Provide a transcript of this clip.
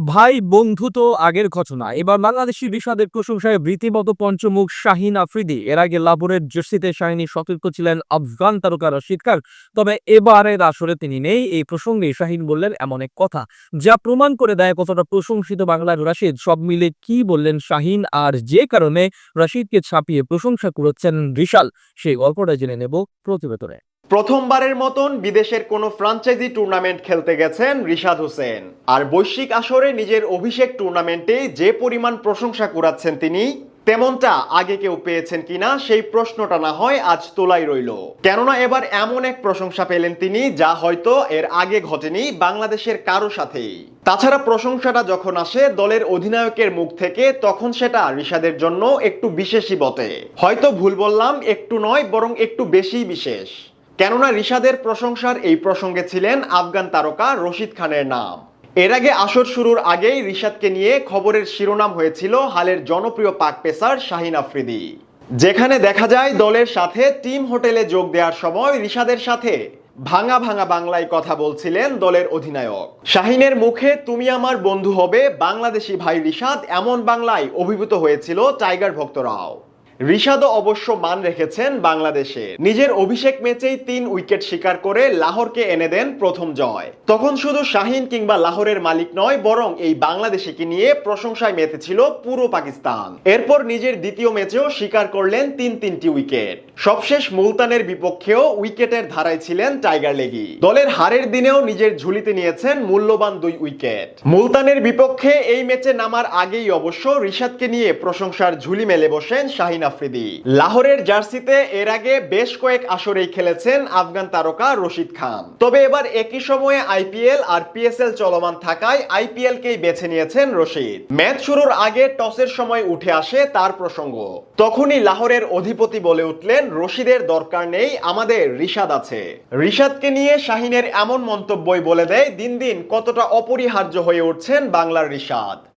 ভাই, বন্ধু তো আগের ঘটনা। এবার বাংলাদেশি বিষাদের প্রশংসায় রীতিমতো পঞ্চমুখ শাহিন আফ্রিদি। এর আগে লাভরের জার্সিতে শাহিনী সতর্ক ছিলেন আফগান তারকা রশিদ তবে এবারের আসরে তিনি নেই। এই প্রসঙ্গে শাহিন বললেন এমন এক কথা, যা প্রমাণ করে দেয় কতটা প্রশংসিত বাংলার রশিদ। সব মিলে কি বললেন শাহিন? আর যে কারণে রশিদকে ছাপিয়ে প্রশংসা করেছেন রিশাল? সেই গল্পটা জেনে নেব প্রতিবেদনে। প্রথমবারের মতন বিদেশের কোনো ফ্রাঞ্চাইজি টুর্নামেন্ট খেলতে গেছেন রিশাদ হোসেন। আর বৈশ্বিক আসরে নিজের অভিষেক টুর্নামেন্টে যে পরিমাণ প্রশংসা কুড়াচ্ছেন তিনি, তেমনটা আগে কেউ পেয়েছেন কিনা সেই প্রশ্নটা না হয় আজ তোলাই রইল। কেননা এবার এমন এক প্রশংসা পেলেন তিনি যা হয়তো এর আগে ঘটেনি বাংলাদেশের কারও সাথেই। তাছাড়া প্রশংসাটা যখন আসে দলের অধিনায়কের মুখ থেকে, তখন সেটা রিশাদের জন্য একটু বিশেষই বটে। হয়তো ভুল বললাম, একটু নয়, বরং একটু বেশিই বিশেষ। কেননা রিশাদের প্রশংসার এই প্রসঙ্গে ছিলেন আফগান তারকা রশিদ খানের নাম। এর আগে আসর শুরুর আগেই রিশাদকে নিয়ে খবরের শিরোনাম হয়েছিল হালের জনপ্রিয় পাক পেসার শাহিন আফ্রিদি। যেখানে দেখা যায় দলের সাথে টিম হোটেলে যোগ দেওয়ার সময় রিশাদের সাথে ভাঙা ভাঙা বাংলায় কথা বলছিলেন দলের অধিনায়ক। শাহিনের মুখে, তুমি আমার বন্ধু হবে, বাংলাদেশি ভাই রিশাদ, এমন বাংলায় অভিভূত হয়েছিল টাইগার ভক্তরাও। রিশাদও অবশ্য মান রেখেছেন বাংলাদেশে। নিজের অভিষেক ম্যাচেই তিন উইকেট শিকার করে লাহোরকে এনে দেন প্রথম জয়। তখন শুধু শাহিন কিংবা লাহোরের মালিক নয়, বরং এই বাংলাদেশিকে নিয়ে প্রশংসায় মেতেছিল পুরো পাকিস্তান। এরপর নিজের দ্বিতীয় ম্যাচেও শিকার করলেন তিন তিনটি উইকেট। সবশেষ মুলতানের বিপক্ষেও উইকেটের ধারায় ছিলেন টাইগার লেগি। দলের হারের দিনেও নিজের ঝুলিতে নিয়েছেন মূল্যবান দুই উইকেট। মুলতানের বিপক্ষে এই ম্যাচে নামার আগেই অবশ্য রিশাদকে নিয়ে প্রশংসার ঝুলি মেলে বসেন শাহিন আফ্রিদি। লাহোরের জার্সিতে এর আগে বেশ কয়েক আসরেই খেলেছেন আফগান তারকা রশিদ খান। তবে এবার একই সময়ে আইপিএল আর পিএসএল চলমান থাকায় আইপিএল কেই বেছে নিয়েছেন রশিদ। ম্যাচ শুরুর আগে টসের সময় উঠে আসে তার প্রসঙ্গ। তখনই লাহোরের অধিপতি বলে উঠলেন, রশিদের দরকার নেই, আমাদের রিশাদ আছে। রিশাদকে নিয়ে শাহিনের এমন মন্তব্যই বলে দেয়, দিন দিন কতটা অপরিহার্য হয়ে উঠছেন বাংলার রিশাদ।